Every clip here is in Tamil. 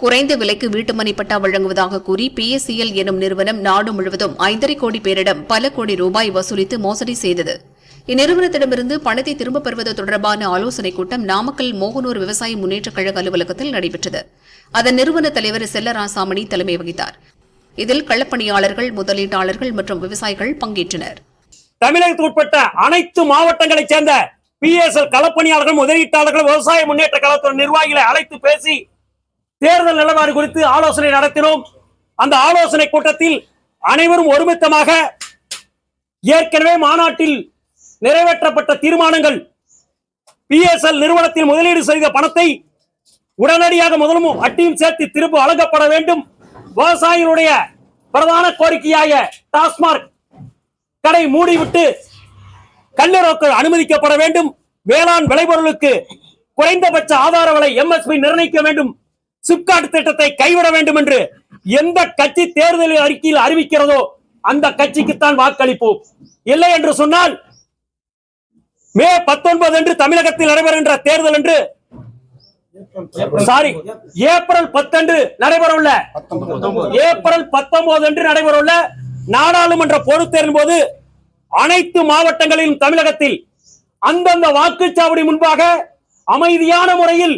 குறைந்த விலைக்கு வீட்டுமனை பட்டா வழங்குவதாக கூறி பிஎஸ்சிஎல் எனும் நிறுவனம் நாடு முழுவதும் ஐந்தரை கோடி பேரிடம் பல கோடி ரூபாய் வசூலித்து மோசடி செய்தது. இந்நிறுவனத்திடமிருந்து பணத்தை திரும்பப் பெறுவது தொடர்பான ஆலோசனைக் கூட்டம் நாமக்கல் மோகனூர் விவசாய முன்னேற்றக் கழக அலுவலகத்தில் நடைபெற்றது. அதன் நிறுவன தலைவர் செல்லராசாமணி தலைமை வகித்தார். இதில் களப்பணியாளர்கள் முதலீட்டாளர்கள் மற்றும் விவசாயிகள் பங்கேற்றனர். தமிழகத்துக்கு உட்பட்ட அனைத்து மாவட்டங்களைச் சேர்ந்த பிஎஸ்எல் களப்பணியாளர்கள் முதலீட்டாளர்கள் விவசாய முன்னேற்ற கழகத்தின் நிர்வாகிகளை அழைத்து பேசி தேர்தல் நிலவரம் குறித்து ஆலோசனை நடத்தினோம். அந்த ஆலோசனை கூட்டத்தில் அனைவரும் ஒருமித்தமாக ஏற்கனவே மாநாட்டில் நிறைவேற்றப்பட்ட தீர்மானங்கள் பிஎஸ்எல் நிறுவனத்தில் முதலீடு செய்த பணத்தை உடனடியாக முதலும் அட்டியும் சேர்த்து திரும்ப வழங்கப்பட வேண்டும். விவசாயிகளுடைய பிரதான கோரிக்கையாக டாஸ்மார்க் கடை மூடிவிட்டு கல்லீரல்கள் அனுமதிக்கப்பட வேண்டும். வேளாண் விளைபொருளுக்கு குறைந்தபட்ச ஆதார விலை எம்எஸ்பி நிர்ணயிக்க வேண்டும். சிப்காட் திட்டத்தை கைவிட வேண்டும் என்று எந்த கட்சி தேர்தல் அறிக்கையில் அறிவிக்கிறதோ அந்த கட்சிக்குத்தான் வாக்களிப்போம். இல்லை என்று சொன்னால் மே பத்தொன்பது அன்று தமிழகத்தில் நடைபெறுகின்ற தேர்தல் என்று சாரி ஏப்ரல் பத்தன்று நடைபெறவுள்ள ஏப்ரல் பத்தொன்பது அன்று நடைபெறவுள்ள நாடாளுமன்ற பொதுத் தேர்தலின் போது அனைத்து மாவட்டங்களிலும் தமிழகத்தில் அந்தந்த வாக்குச்சாவடி முன்பாக அமைதியான முறையில்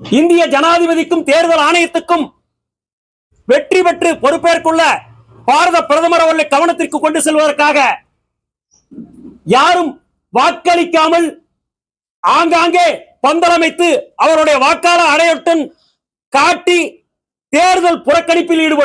இந்திய ஜனாதிபதிக்கும் தேர்தல் ஆணையத்துக்கும் வெற்றி பெற்று பொறுப்பேற்குள்ள பாரத பிரதமர் அவர்களை கவனத்திற்கு கொண்டு செல்வதற்காக யாரும் வாக்களிக்காமல் ஆங்காங்கே பந்தலமைத்து அவருடைய வாக்காளர் அடையொட்டன் காட்டி தேர்தல் புறக்கணிப்பில் ஈடுபட்டு